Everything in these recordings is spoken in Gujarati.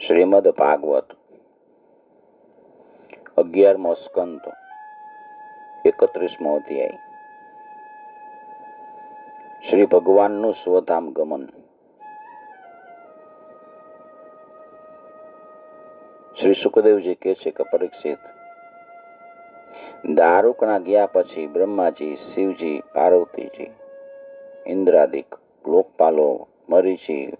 શ્રીમદ ભાગવત અગિયારમો સ્કંદ, એકત્રીસમો અધ્યાય. શ્રી ભગવાનનું સ્વધામ ગમન. શ્રી સુખદેવજી કહે છે કે, પરીક્ષિત દારૂકના ગયા પછી બ્રહ્માજી, શિવજી, પાર્વતીજી, ઇન્દ્રાદિક, લોકપાલો, મરીચી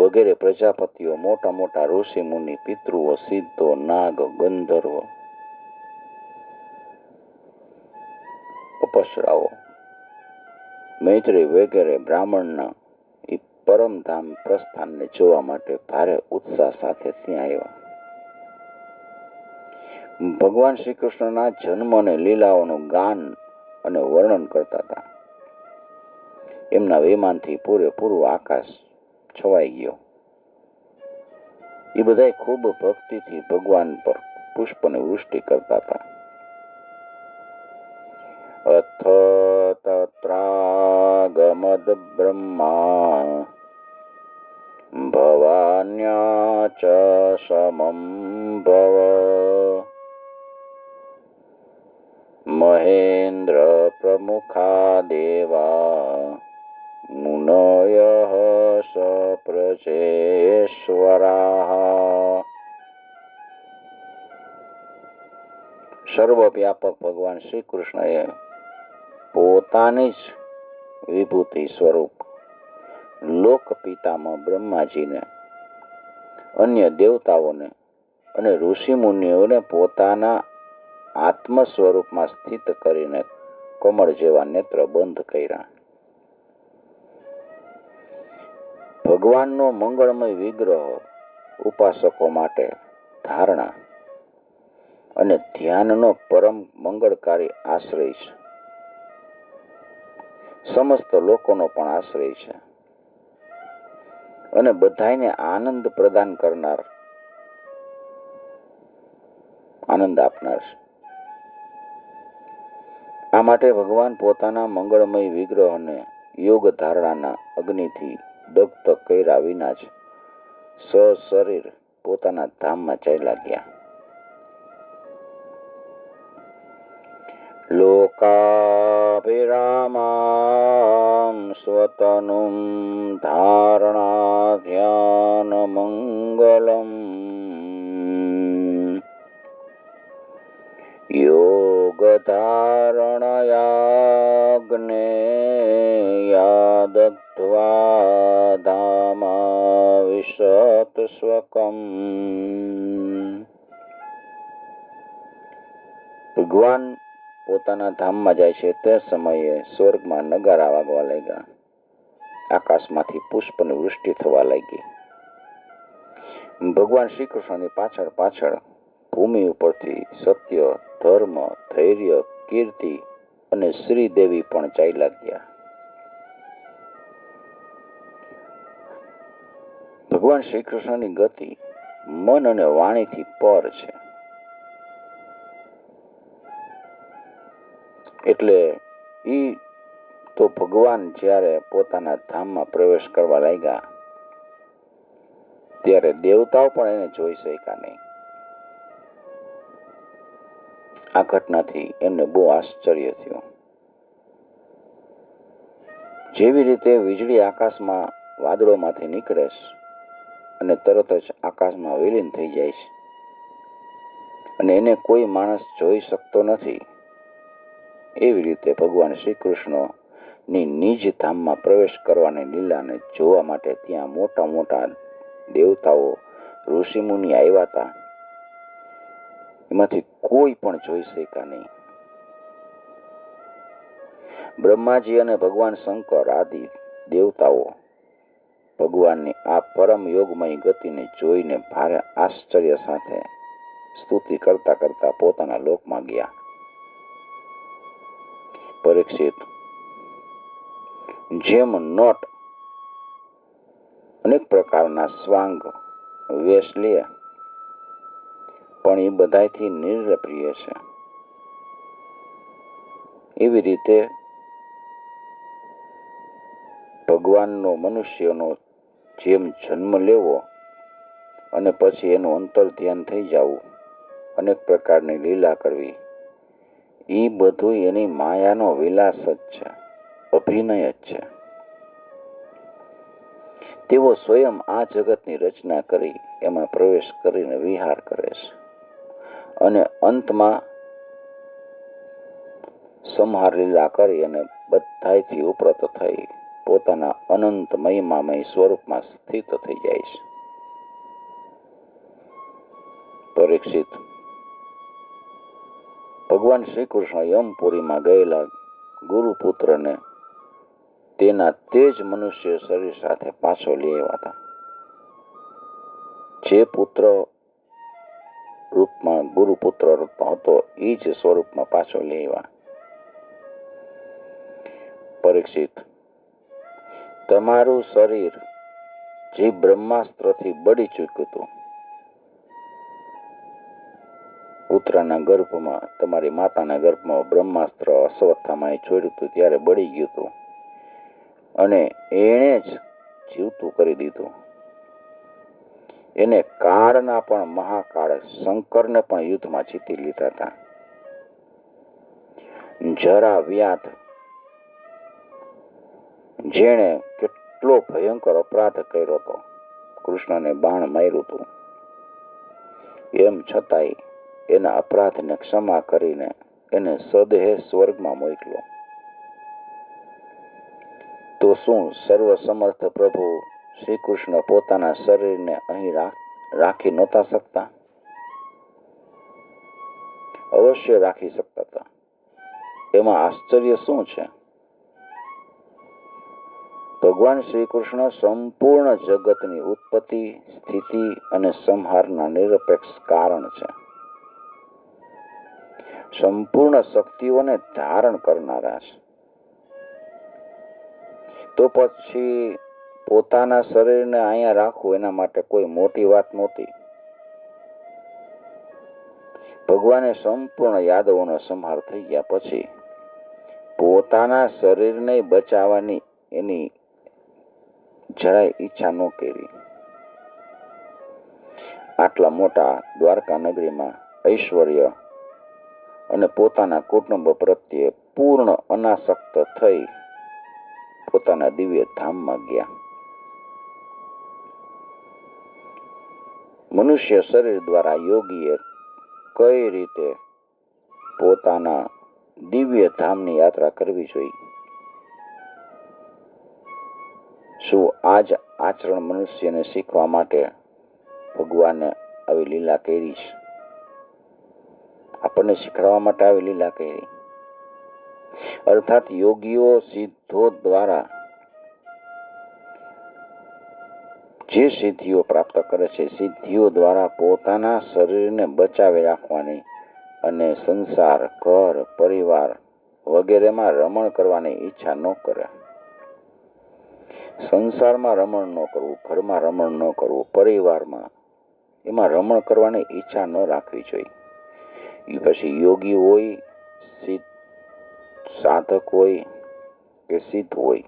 વગેરે પ્રજાપતિઓ મોટા મોટા ઋષિ મુનિ, પિતૃઓ, સિદ્ધો, નાગ, ગંધર્વ, અપસરાઓ, મૈત્રી વગેરે બ્રાહ્મણના એ પરમધામ પ્રસ્થાનને જોવા માટે ભારે ઉત્સાહ સાથે ત્યાં આવ્યા. ભગવાન શ્રી કૃષ્ણના જન્મ અને લીલાઓનું ગાન અને વર્ણન કરતા હતા. એમના વિમાનથી પૂરેપૂરું આકાશ છવાઈ ગયો. એ બધા ખૂબ ભક્તિથી ભગવાન પર પુષ્પની વૃષ્ટિ કરતા હતા. અથ તત્રાગમદ બ્રહ્મા ભવાન્યા ચ ભવ મહેન્દ્ર પ્રમુખા દેવા મુનય સ પ્રજેશ્વરા સર્વવ્યાપક ભગવાન શ્રી કૃષ્ણએ પોતાની જ વિભૂતિ સ્વરૂપ લોક પિતામાં બ્રહ્માજીને, અન્ય દેવતાઓને અને ઋષિ મુનિઓને પોતાના આત્મ સ્વરૂપમાં સ્થિત કરીને કમળ જેવા નેત્ર બંધ કર્યા. ભગવાનનો મંગળમય વિગ્રહ ઉપાસકો માટે ધારણા અને ધ્યાનનો પરમ મંગળકારી આશ્રય છે. સમસ્ત લોકોનો પણ આશ્રય છે. અને બધાને આનંદ પ્રદાન કરનાર, આનંદ આપનાર છે. આ માટે ભગવાન પોતાના મંગળમય વિગ્રહને યોગ ધારણાના અગ્નિથી દગ્ધ કર્યા વિના જ સશરીર પોતાના ધામમાં ચાલ્યા ગયા. લોકાભિરામામ સ્વતનું ધારણા ધ્યાન મંગલમ. યોગધારણયાગ્નેયાદગ્ध्वा ધામાવિશત સ્વકમ ભગવાન પોતાના ધામમાં જાય છે તે સમયે સ્વર્ગમાં નગારા વાગવા લાગ્યા. આકાશમાંથી પુષ્પની વૃષ્ટિ થવા લાગી. ભગવાન શ્રી કૃષ્ણની પાછળ પાછળ ભૂમિ ઉપરથી સત્ય, ધર્મ, ધૈર્ય, કીર્તિ અને શ્રીદેવી પણ ચાલ્યા ગયા. ભગવાન શ્રી કૃષ્ણની ગતિ મન અને વાણીથી પર છે. એટલે એ તો ભગવાન જ્યારે પોતાના ધામમાં પ્રવેશ કરવા લાગ્યા, ત્યારે દેવતાઓ પણ એને જોઈ શક્યા નહીં. આ ઘટનાથી એમને બહુ આશ્ચર્ય થયું. જેવી રીતે વીજળી આકાશમાં વાદળોમાંથી નીકળે છે અને તરત જ આકાશમાં વિલીન થઈ જાય છે. અને એને કોઈ માણસ જોઈ શકતો નથી. એવી રીતે ભગવાન શ્રી કૃષ્ણની નિજ ધામમાં પ્રવેશ કરવાની લીલાને જોવા માટે ત્યાં મોટા મોટા દેવતાઓ, ઋષિમુનિ આવ્યા હતા. એમાંથી કોઈ પણ જોઈ શક્યા નહીં. બ્રહ્માજી અને ભગવાન શંકર આદિ દેવતાઓ ભગવાનની આ પરમ યોગમય ગતિને જોઈને ભારે આશ્ચર્ય સાથે સ્તુતિ કરતા કરતા પોતાના લોકમાં ગયા. પરીક્ષિત, જેમ નોટ અનેક પ્રકારના સ્વાંગ વેશ લે, પણ એ બધાથી નિર્પ્રિય છે. એવી રીતે ભગવાનનો મનુષ્યનો જેમ જન્મ લેવો અને પછી એનું અંતર ધ્યાન થઈ જવું, અનેક પ્રકારની લીલા કરવી. એ બધું એની માયાનો વિલાસ જ છે, અભિનય જ છે. તેઓ સ્વયં આ જગતની રચના કરી, એમાં પ્રવેશ કરીને વિહાર કરે છે. અને અંતમાં સંહાર લીલા કરી અને બધાથી ઉપરત થઈ પોતાના અનંત મહિમામય સ્વરૂપમાં સ્થિત થઈ જાય છે. પરીક્ષિત. ભગવાન શ્રી કૃષ્ણ યમપુરીમાં ગયેલા ગુરુપુત્રને તેના તેજ મનુષ્ય શરીર સાથે પાછો લઈ આવ્યા હતા. જે પુત્ર રૂપમાં ગુરુપુત્ર હતો એ જ સ્વરૂપમાં પાછો લઈ આવ્યા. પરીક્ષિત. તમારું શરીર જે બ્રહ્માસ્ત્રથી બળી ચૂક્યું પુત્રના ગર્ભમાં, તમારી માતાના ગર્ભમાં બ્રહ્માસ્ત્ર અશ્વત્થામાં છોડ્યું હતું, ત્યારે બળી ગયું હતું. અને એણે જ જીવતું કરી દીધું. એને કાળના પણ મહાકાળ શંકરને પણ યુદ્ધમાં જીતી લીધા હતા. જરા વ્યાધ જેણે કેટલો ભયંકર અપરાધ કર્યો હતો. કૃષ્ણને બાણ માર્યું હતું. એમ છતાંય એના અપરાધને ક્ષમા કરીને એને સદેહે સ્વર્ગમાં મોકલ્યો. તો શું સર્વસમર્થ પ્રભુ શ્રી કૃષ્ણ પોતાના શરીરને અહીં રાખી નહોતા શકતા? અવશ્ય રાખી શકતા હતા. એમાં આશ્ચર્ય શું છે? ભગવાન શ્રી કૃષ્ણ સંપૂર્ણ જગતની ઉત્પત્તિ, સ્થિતિ અને સંહારના નિરપેક્ષ કારણ છે. સંપૂર્ણ શક્તિઓને ધારણ કરનારા છે. તો પછી પોતાના શરીરને અહીંયા રાખવું એના માટે કોઈ મોટી વાત નહોતી. ભગવાને સંપૂર્ણ યાદવોનો સંહાર થઈ ગયા પછી પોતાના શરીરને બચાવવાની એની જરાય ઈચ્છા ન કરી. આટલા મોટા દ્વારકા નગરીમાં ઐશ્વર્ય અને પોતાના કુટુંબ પ્રત્યે પૂર્ણ અનાસક્ત થઈ પોતાના દિવ્ય ધામમાં ગયા. મનુષ્ય શરીર દ્વારા યોગીએ કઈ રીતે પોતાના દિવ્ય ધામની યાત્રા કરવી જોઈએ? શું આજ આચરણ મનુષ્યને શીખવા માટે ભગવાને આવી લીલા કરી છે? આપણને શીખડાવવા માટે આવી લીલા કરી. અર્થાત યોગીઓ સિદ્ધો દ્વારા જે સિદ્ધિઓ પ્રાપ્ત કરે છે, સિદ્ધિઓ દ્વારા પોતાના શરીરને બચાવી રાખવાની અને સંસાર, ઘર, પરિવાર વગેરેમાં રમણ કરવાની ઈચ્છા ન કરે. સંસારમાં રમણ ન કરવું, ઘરમાં રમણ ન કરવું, પરિવારમાં એમાં રમણ કરવાની ઈચ્છા ન રાખવી જોઈએ. એ પછી યોગી હોય, સિદ્ધ સાધક હોય કે સિદ્ધ હોય.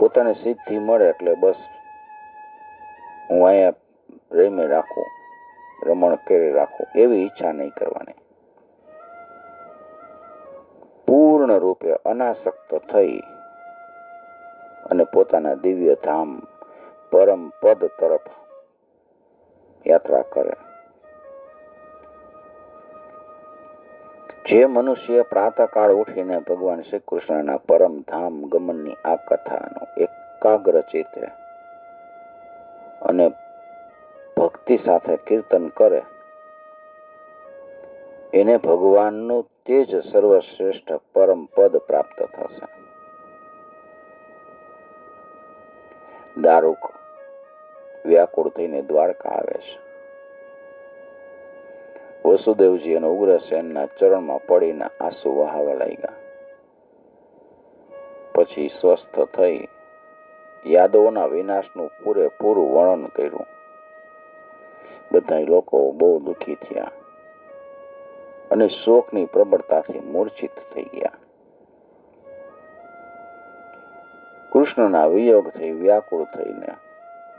પોતાને સિદ્ધિ મળે એટલે બસ હું અહીંયા રહીને રાખું, રમણ કરી રાખું, એવી ઈચ્છા નહીં કરવાની. પૂર્ણ રૂપે અનાસક્ત થઈ અને પોતાના દિવ્ય ધામ પરમ પદ તરફ યાત્રા કરે. જે મનુષ્ય પ્રાતકાળ ઉઠીને ભગવાન શ્રી કૃષ્ણના પરમ ધામ ગમનની આ કથાનો એકાગ્ર ચિત્તે અને ભક્તિ સાથે કીર્તન કરે, એને ભગવાનનું તે જ સર્વશ્રેષ્ઠ પરમ પદ પ્રાપ્ત થશે. દારૂક વ્યાકુળ થઈને દ્વારકા આવે છે. વસુદેવજી અને ઉગ્રસેનના ચરણમાં પડીને આંસુ વહાવા લાગ્યા. પછી સ્વસ્થ થઈ યાદવોના વિનાશનું પૂરેપૂરું વર્ણન કર્યું. બધા લોકો બહુ દુઃખી થયા અને શોકની પ્રબળતાથી મૂર્છિત થઈ ગયા. કૃષ્ણના વિયોગથી વ્યાકુળ થઈને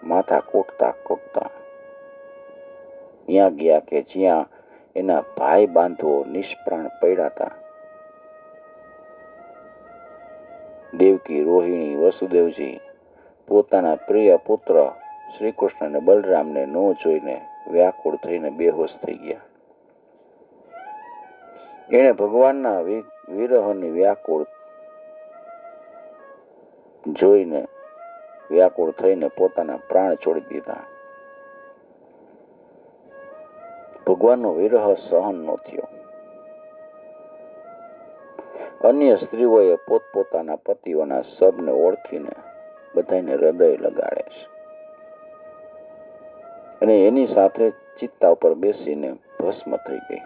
માથા કૂટતા કૂટતા ત્યાં ગયા કે જ્યાં એના ભાઈ બાંધવો નિષ્પ્રાણ પડ્યા દેવકી રોહિણી વસુદેવજી પોતાના પ્રિય પુત્ર શ્રી કૃષ્ણ અને બલરામને ન જોઈને વ્યાકુળ થઈને બેહોશ થઈ ગયા. એણે ભગવાનના વિરહની વ્યાકુળ જોઈને વ્યાકુળ થઈને પોતાના પ્રાણ છોડી દીધા. ભગવાનનો વિરહ સહન ન થયો. અન્ય સ્ત્રીઓએ પોતપોતાના પતિઓના શબને ઓળખીને બધાને હૃદય લગાડે છે. અને એની સાથે ચિત્તા ઉપર બેસીને ભસ્મ થઈ ગઈ.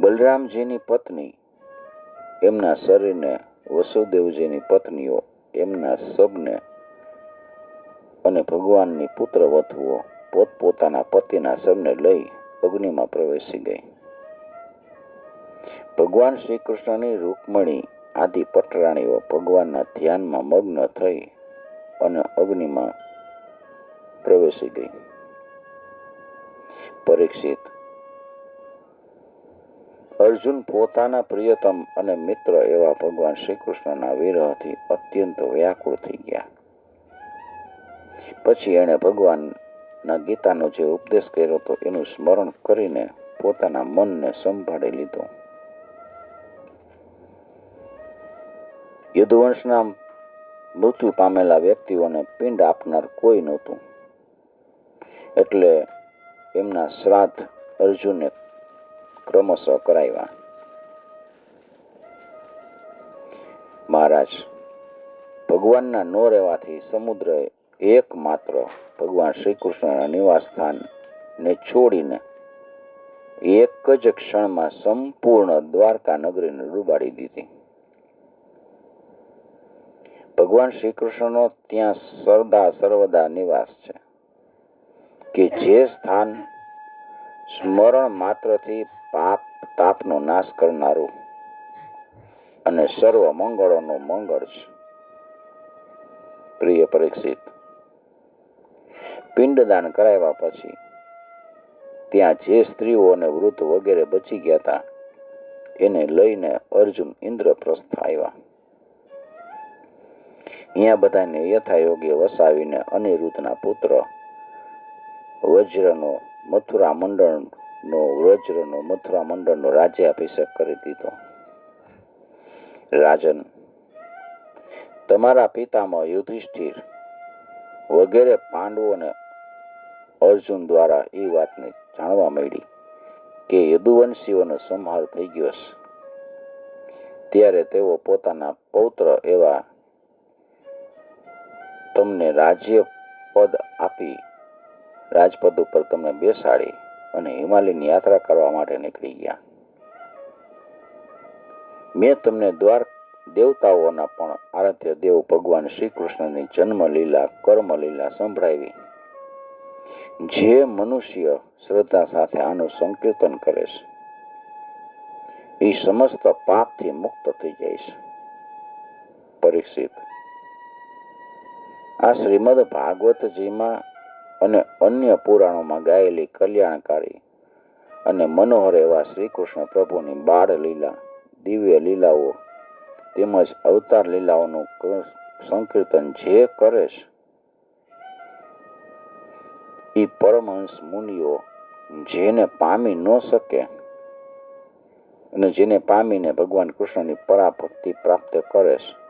બલરામજીની પત્ની એમના શરીરને વસુદેવજીની પત્નીઓ, એમના સબને અને ભગવાનની પુત્ર વધુઓ પોતપોતાના પતિના સબને લઈ અગ્નિમાં પ્રવેશી ગઈ. ભગવાન શ્રી કૃષ્ણની રૂકમણી આદિ પટરાણીઓ ભગવાનના ધ્યાનમાં મગ્ન થઈ અને અગ્નિમાં પ્રવેશી ગઈ. પરીક્ષિત અર્જુન પોતાના પ્રિયતમ અને મિત્ર એવા ભગવાન શ્રી કૃષ્ણના વિરહથી અત્યંત વ્યાકુળ થઈ ગયા. પછી એણે ભગવાનના ગીતાનો જે ઉપદેશ કર્યો હતો, એનું સ્મરણ કરીને પોતાના મનને સંભાળી લીધો. યદુવંશના મૃત્યુ પામેલા વ્યક્તિઓને પિંડ આપનાર કોઈ નહોતું. એટલે એમના શ્રાદ્ધ અર્જુને ક્રમશઃ કરાવ્યા મહારાજ, ભગવાનના નો રહેવાથી સમુદ્ર એકમાત્ર ભગવાન શ્રી કૃષ્ણના નિવાસ સ્થાનને છોડીને એક જ ક્ષણમાં સંપૂર્ણ દ્વારકા નગરીને ડૂબાડી દીધી. ભગવાન શ્રી કૃષ્ણનો ત્યાં સરદા સર્વદા નિવાસ છે, કે જે સ્થાન સ્મરણ માત્રથી પાપ, તાપનો નાશ કરનારું અને સર્વ મંગળોનો મંગળ છે. પ્રિય પરીક્ષિત, પિંડદાન કરાવ્યા પછી ત્યાં જે સ્ત્રીઓ અને વૃદ્ધ વગેરે બચી ગયા હતા, એને લઈને અર્જુન ઇન્દ્રપ્રસ્થ આવ્યા. અહીંયા બધાને યથાયોગ્ય વસાવીને અનિરુદ્ધના પુત્ર વજ્રનો મથુરા મંડળનો વ્રજનો, મથુરા મંડળનો રાજ્યાભિષેક કરી દીધો. રાજન, તમારા પિતામાં યુધિષ્ઠિર વગેરે પાંડવોને અર્જુન દ્વારા એ વાતને જાણવા મળી કે યદુવંશીઓનો સંહાર થઈ ગયો છે. ત્યારે તેઓ પોતાના પૌત્ર એવા તમને રાજ્ય પદ આપી રાજપદ ઉપર તમને બેસાડી અને હિમાલયની યાત્રા કરવા માટે નીકળી ગયા. મેં તમને દ્વાર દેવતાઓના પણ આરાધ્ય દેવ ભગવાન શ્રી કૃષ્ણની જન્મ લીલા કર્મ લીલા સંભળાવી. જે મનુષ્ય શ્રદ્ધા સાથે આનું સંકીર્તન કરે છે એ સમસ્ત પાપથી મુક્ત થઈ જાય છે. પરીક્ષિત. આ શ્રીમદ ભાગવતજીમાં અને અન્ય પુરાણોમાં ગાયેલી કલ્યાણકારી અને મનોહર એવા શ્રી કૃષ્ણ પ્રભુની બાળ લીલા, દિવ્ય લીલાઓ તેમજ અવતાર લીલાઓનું સંકીર્તન જે કરે છે એ પરમહંસ મુનિઓ જેને પામી ન શકે અને જેને પામીને ભગવાન કૃષ્ણની પરાભક્તિ પ્રાપ્ત કરે છે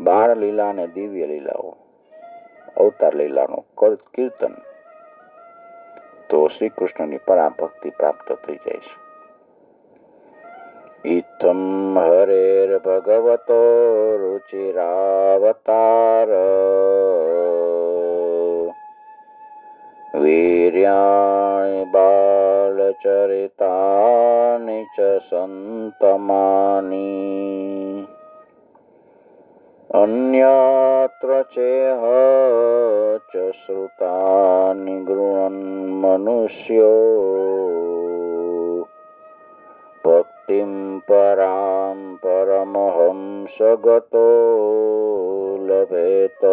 બાળ લીલા અને દિવ્ય લીલાઓ. અવતાર લીલાનું કીર્તન. તો શ્રી કૃષ્ણની પરાભક્તિ પ્રાપ્ત થઈ જાય છે. હરેર ભગવતો રુચિરાવતાર. વીર્યાણિ બાલચરિતાनि ચ સંતમાની. अन्यत्र चेह च श्रुतानि गृणन् मनुष्यो भक्तिं परां परमहंस गतो लभेत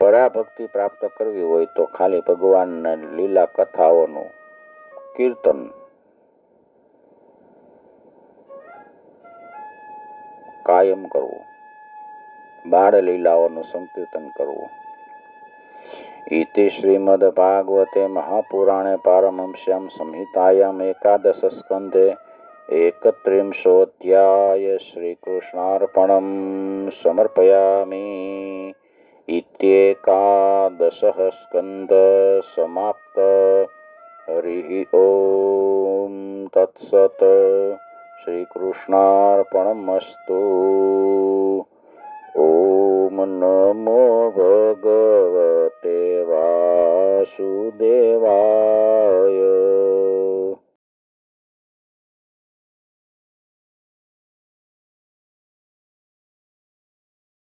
પરાભક્તિ પ્રાપ્ત કરવી હોય તો ખાલી ભગવાનના લીલા કથાઓનું કીર્તન કાયમ કરવો. બાળ લીલાઓનું સંકીર્તન કરવું. ઇતિ શ્રીમદ્ભાગવતે મહાપુરાણે પારમહંસ્યામ સંહિતાયામ એકાદશ સ્કંધે એકત્રિંશોધ્યાય શ્રીકૃષ્ણાર્પણમ સમર્પયામિ. ઇત્યેકાદશः સ્કંદ સમાપ્ત. હરિ ઓમ તત્સત. શ્રીકૃષ્ણાર્પણમસ્તુ ઓમ નમો ભગવતે વાસુદેવાય